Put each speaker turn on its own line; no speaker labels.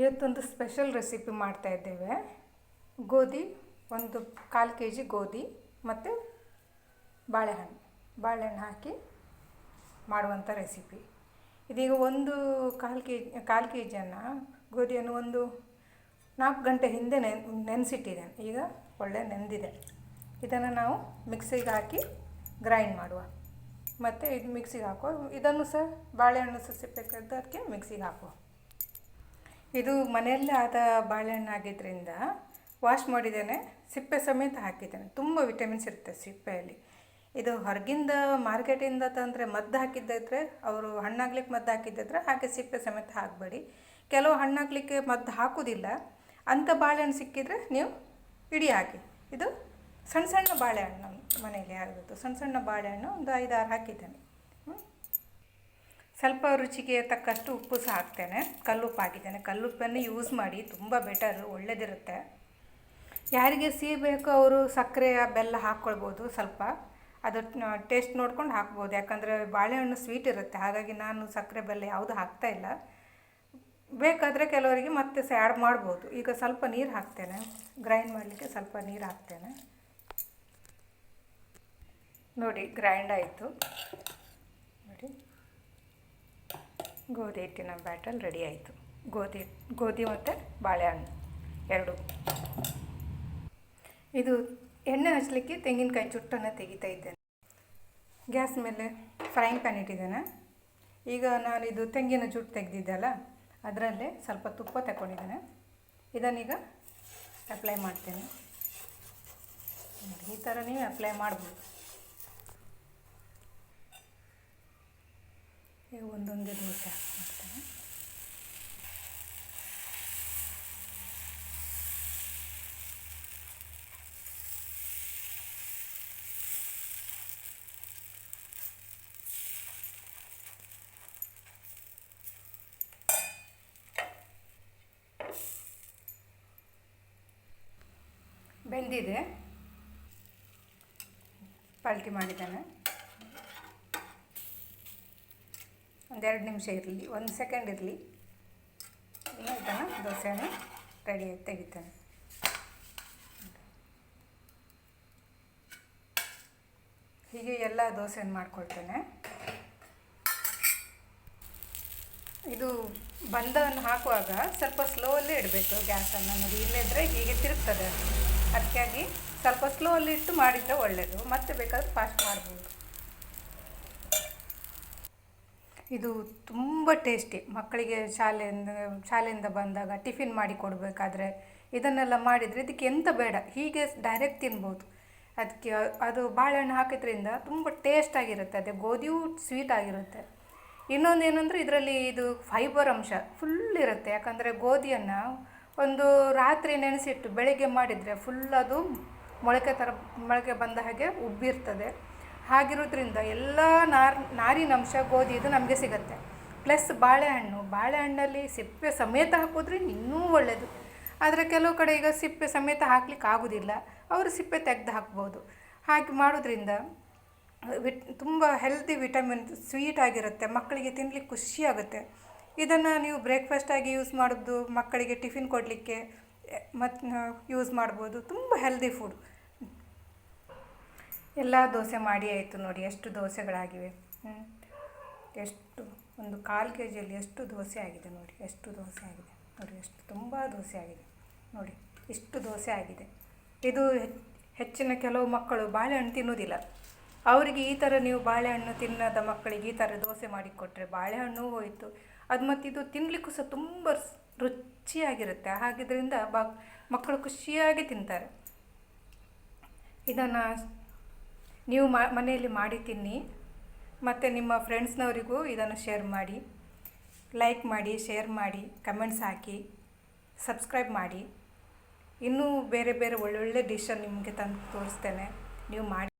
ಇವತ್ತೊಂದು special recipe ಮಾಡ್ತಾ ಇದ್ದೇವೆ. ಗೋಧಿ, ಒಂದು ಕಾಲು ಕೆ ಜಿ ಗೋಧಿ ಮತ್ತು ಬಾಳೆಹಣ್ಣು. ಬಾಳೆಹಣ್ಣು ಹಾಕಿ ಮಾಡುವಂಥ ರೆಸಿಪಿ ಇದೀಗ ಒಂದು ಕಾಲು ಕೆ ಜಿ ಕಾಲು ಕೆ ಜಿಯನ್ನು ಗೋಧಿಯನ್ನು ಒಂದು ನಾಲ್ಕು ಗಂಟೆ ಹಿಂದೆ ನೆನ್ ನೆನೆಸಿಟ್ಟಿದ್ದೇನೆ ಈಗ ಒಳ್ಳೆ ನೆಂದಿದೆ. ಇದನ್ನು ನಾವು ಮಿಕ್ಸಿಗೆ ಹಾಕಿ ಗ್ರೈಂಡ್ ಮಾಡುವ. ಮತ್ತು ಇದು ಮಿಕ್ಸಿಗೆ ಹಾಕುವ. ಇದನ್ನು ಸಹ ಬಾಳೆಹಣ್ಣು ಸಹ ಸಿಪ್ಪೆ ಮಿಕ್ಸಿಗೆ ಹಾಕುವ. ಇದು ಮನೆಯಲ್ಲೇ ಆದ ಬಾಳೆಹಣ್ಣು ಆಗಿದ್ದರಿಂದ ವಾಶ್ ಮಾಡಿದ್ದೇನೆ. ಸಿಪ್ಪೆ ಸಮೇತ ಹಾಕಿದ್ದೇನೆ. ತುಂಬ ವಿಟಮಿನ್ಸ್ ಇರುತ್ತೆ ಸಿಪ್ಪೆಯಲ್ಲಿ. ಇದು ಹೊರಗಿಂದ ಮಾರ್ಕೆಟಿಂದ ತಂದರೆ ಮದ್ದು ಹಾಕಿದ್ದಿದ್ರೆ, ಅವರು ಹಣ್ಣಾಗ್ಲಿಕ್ಕೆ ಮದ್ದು ಹಾಕಿದ್ದಿದ್ರೆ ಹಾಗೆ ಸಿಪ್ಪೆ ಸಮೇತ ಹಾಕಬೇಡಿ. ಕೆಲವು ಹಣ್ಣಾಗಲಿಕ್ಕೆ ಮದ್ದು ಹಾಕೋದಿಲ್ಲ. ಅಂಥ ಬಾಳೆಹಣ್ಣು ಸಿಕ್ಕಿದರೆ ನೀವು ಇಡೀ ಹಾಕಿ. ಇದು ಸಣ್ಣ ಸಣ್ಣ ಬಾಳೆಹಣ್ಣು ಮನೆಯಲ್ಲಿ ಆಗಿದ್ದು ಸಣ್ಣ ಸಣ್ಣ ಬಾಳೆಹಣ್ಣು ಒಂದು ಐದಾರು ಹಾಕಿದ್ದೇನೆ. ಸ್ವಲ್ಪ ರುಚಿಗೆ ತಕ್ಕಷ್ಟು ಉಪ್ಪು ಸಹ ಹಾಕ್ತೇನೆ. ಕಲ್ಲುಪ್ಪು ಹಾಕಿದ್ದೇನೆ ಕಲ್ಲುಪ್ಪನ್ನು ಯೂಸ್ ಮಾಡಿ ತುಂಬ ಬೆಟರ್ ಒಳ್ಳೆಯದಿರುತ್ತೆ ಯಾರಿಗೆ ಸಿಹಿ ಬೇಕೋ ಅವರು ಸಕ್ಕರೆ, ಬೆಲ್ಲ ಹಾಕ್ಕೊಳ್ಬೋದು ಸ್ವಲ್ಪ. ಅದು ಟೇಸ್ಟ್ ನೋಡ್ಕೊಂಡು ಹಾಕ್ಬೋದು. ಯಾಕಂದರೆ ಬಾಳೆಹಣ್ಣು ಸ್ವೀಟ್ ಇರುತ್ತೆ. ಹಾಗಾಗಿ ನಾನು ಸಕ್ಕರೆ, ಬೆಲ್ಲ ಯಾವುದು ಹಾಕ್ತಾ ಇಲ್ಲ. ಬೇಕಾದರೆ ಕೆಲವರಿಗೆ ಮತ್ತೆ ಸಹ ಆ್ಯಡ್ ಮಾಡ್ಬೋದು. ಈಗ ಸ್ವಲ್ಪ ನೀರು ಹಾಕ್ತೇನೆ. ಗ್ರೈಂಡ್ ಮಾಡಲಿಕ್ಕೆ ಸ್ವಲ್ಪ ನೀರು ಹಾಕ್ತೇನೆ. ನೋಡಿ ಗ್ರೈಂಡ್ ಆಯಿತು. ಗೋಧಿ ಹಿಟ್ಟಿನ ಬ್ಯಾಟಲ್ ರೆಡಿ ಆಯಿತು. ಗೋಧಿ ಗೋಧಿ ಮತ್ತು ಬಾಳೆಹಣ್ಣು, ಎರಡು. ಇದು ಎಣ್ಣೆ ಹಚ್ಚಲಿಕ್ಕೆ ತೆಂಗಿನಕಾಯಿ ಚುಟ್ಟನ್ನು ತೆಗಿತಾ ಇದ್ದೇನೆ. ಗ್ಯಾಸ್ ಮೇಲೆ ಫ್ರೈಂಗ್ ಪ್ಯಾನ್ ಇಟ್ಟಿದ್ದೇನೆ. ಈಗ ನಾನು ಇದು ತೆಂಗಿನ ಜುಟ್ಟು ತೆಗೆದಿದ್ದೆಲ್ಲ ಅದರಲ್ಲೇ ಸ್ವಲ್ಪ ತುಪ್ಪ ತಗೊಂಡಿದ್ದೇನೆ ಇದನ್ನೀಗ ಅಪ್ಲೈ ಮಾಡ್ತೇನೆ. ಈ ಥರ ಅಪ್ಲೈ ಮಾಡ್ಬೋದು. ಈಗ ಒಂದೊಂದೇ ದೋಸೆ ಹಾಕಿ ಮಾಡ್ತೇನೆ ಬೆಂದಿದೆ. ಪಲ್ಟಿ ಮಾಡಿದ್ದೇನೆ. ಒಂದೆರಡು ನಿಮಿಷ ಇರಲಿ, ಒಂದು ಸೆಕೆಂಡ್ ಇರಲಿ. ಈಗ ಇದನ್ನು ದೋಸೆಯನ್ನು ರೆಡಿ ತೆಗಿತೇನೆ. ಹೀಗೆ ಎಲ್ಲ ದೋಸೆಯನ್ನು ಮಾಡ್ಕೊಳ್ತೇನೆ. ಇದು ಬಂಧವನ್ನು ಹಾಕುವಾಗ ಸ್ವಲ್ಪ ಸ್ಲೋಲ್ಲಿ ಇಡಬೇಕು ಗ್ಯಾಸನ್ನು. ನೋಡಿ ಇಲ್ಲದಿದ್ದರೆ ಹೀಗೆ ತಿರುಗ್ತದೆ. ಅದಕ್ಕಾಗಿ ಸ್ವಲ್ಪ ಸ್ಲೋಲ್ಲಿ ಇಟ್ಟು ಮಾಡಿದರೆ ಒಳ್ಳೆಯದು ಮತ್ತೆ ಬೇಕಾದ್ರೆ ಫಾಸ್ಟ್ ಮಾಡ್ಬೋದು. ಇದು ತುಂಬ ಟೇಸ್ಟಿ. ಮಕ್ಕಳಿಗೆ ಶಾಲೆಯಿಂದ ಶಾಲೆಯಿಂದ ಬಂದಾಗ ಟಿಫಿನ್ ಮಾಡಿ ಕೊಡಬೇಕಾದ್ರೆ ಇದನ್ನೆಲ್ಲ ಮಾಡಿದರೆ ಇದಕ್ಕೆ ಎಂತ ಬೇಡ, ಹೀಗೆ ಡೈರೆಕ್ಟ್ ತಿನ್ಬೋದು. ಅದಕ್ಕೆ ಅದು ಬಾಳೆಹಣ್ಣು ಹಾಕಿದ್ರಿಂದ ತುಂಬ ಟೇಸ್ಟ್ ಆಗಿರುತ್ತೆ, ಅದೇ ಗೋಧಿಯೂ ಸ್ವೀಟ್ ಆಗಿರುತ್ತೆ. ಇನ್ನೊಂದು ಏನಂದರೆ ಇದರಲ್ಲಿ ಇದು ಫೈಬರ್ ಅಂಶ ಫುಲ್ ಇರುತ್ತೆ, ಯಾಕಂದರೆ ಗೋಧಿಯನ್ನು ಒಂದು ರಾತ್ರಿ ನೆನೆಸಿಟ್ಟು ಬೆಳಗ್ಗೆ ಮಾಡಿದರೆ ಫುಲ್ ಅದು ಮೊಳಕೆ ಥರ ಮೊಳಕೆ ಬಂದ ಹಾಗೆ ಉಬ್ಬಿರ್ತದೆ. ಹಾಗಿರೋದ್ರಿಂದ ಎಲ್ಲ ನಾರ್ ನಾರಿನಂಶ ಗೋಧಿದು ನಮಗೆ ಸಿಗುತ್ತೆ. ಪ್ಲಸ್ ಬಾಳೆಹಣ್ಣು, ಬಾಳೆಹಣ್ಣಲ್ಲಿ ಸಿಪ್ಪೆ ಸಮೇತ ಹಾಕೋದ್ರೆ ಇನ್ನೂ ಒಳ್ಳೆಯದು ಆದರೆ ಕೆಲವು ಕಡೆ ಈಗ ಸಿಪ್ಪೆ ಸಮೇತ ಹಾಕ್ಲಿಕ್ಕೆ ಆಗೋದಿಲ್ಲ. ಅವರು ಸಿಪ್ಪೆ ತೆಗೆದು ಹಾಕ್ಬೋದು. ಹಾಗೆ ಮಾಡೋದ್ರಿಂದ ವಿಟ್, ತುಂಬ ಹೆಲ್ದಿ ವಿಟಮಿನ್ ಸ್ವೀಟ್ ಆಗಿರುತ್ತೆ. ಮಕ್ಕಳಿಗೆ ತಿನ್ನಲಿಕ್ಕೆ ಖುಷಿಯಾಗುತ್ತೆ ಇದನ್ನು ನೀವು ಬ್ರೇಕ್ಫಾಸ್ಟಾಗಿ ಯೂಸ್ ಮಾಡೋದು, ಮಕ್ಕಳಿಗೆ ಟಿಫಿನ್ ಕೊಡಲಿಕ್ಕೆ ಮತ್ತು ಯೂಸ್ ಮಾಡ್ಬೋದು. ತುಂಬ ಹೆಲ್ದಿ ಫುಡ್ ಎಲ್ಲ ದೋಸೆ ಮಾಡಿ ಆಯಿತು ನೋಡಿ, ಎಷ್ಟು ದೋಸೆಗಳಾಗಿವೆ. ಹ್ಞೂ ಎಷ್ಟು, ಒಂದು ಕಾಲು ಕೆ ಜಿಯಲ್ಲಿ ಎಷ್ಟು ದೋಸೆ ಆಗಿದೆ ನೋಡಿ, ಎಷ್ಟು ದೋಸೆ ಆಗಿದೆ. ನೋಡಿ, ಎಷ್ಟು ತುಂಬ ದೋಸೆ ಆಗಿದೆ. ನೋಡಿ, ಇಷ್ಟು ದೋಸೆ ಆಗಿದೆ. ಇದು ಹೆಚ್- ಹೆಚ್ಚಿನ ಕೆಲವು ಮಕ್ಕಳು ಬಾಳೆಹಣ್ಣು ತಿನ್ನೋದಿಲ್ಲ ಅವರಿಗೆ ಈ ಥರ ನೀವು ಬಾಳೆಹಣ್ಣು ತಿನ್ನದ ಮಕ್ಕಳಿಗೆ ಈ ಥರ ದೋಸೆ ಮಾಡಿ ಕೊಟ್ಟರೆ ಬಾಳೆಹಣ್ಣು ಹೋಯಿತು. ಅದು ಮತ್ತು ಇದು ತಿನ್ನಲಿಕ್ಕೂ ಸಹ ತುಂಬ ರುಚಿಯಾಗಿರುತ್ತೆ. ಹಾಗಿದ್ದರಿಂದ ಬ, ಮಕ್ಕಳು ಖುಷಿಯಾಗಿ ತಿಂತಾರೆ. ಇದನ್ನು ನೀವು ಮನೆಯಲ್ಲಿ ಮಾಡಿ ತಿನ್ನಿ ಮತ್ತು ನಿಮ್ಮ ಫ್ರೆಂಡ್ಸ್ನವರಿಗೂ ಇದನ್ನು ಶೇರ್ ಮಾಡಿ. ಲೈಕ್ ಮಾಡಿ, ಶೇರ್ ಮಾಡಿ, ಕಮೆಂಟ್ಸ್ ಹಾಕಿ, ಸಬ್ಸ್ಕ್ರೈಬ್ ಮಾಡಿ. ಇನ್ನೂ ಬೇರೆ ಬೇರೆ ಒಳ್ಳೊಳ್ಳೆ ಡಿಶನ್ನು ನಿಮಗೆ ತಂದು ತೋರಿಸ್ತೇನೆ. ನೀವು ಮಾಡಿ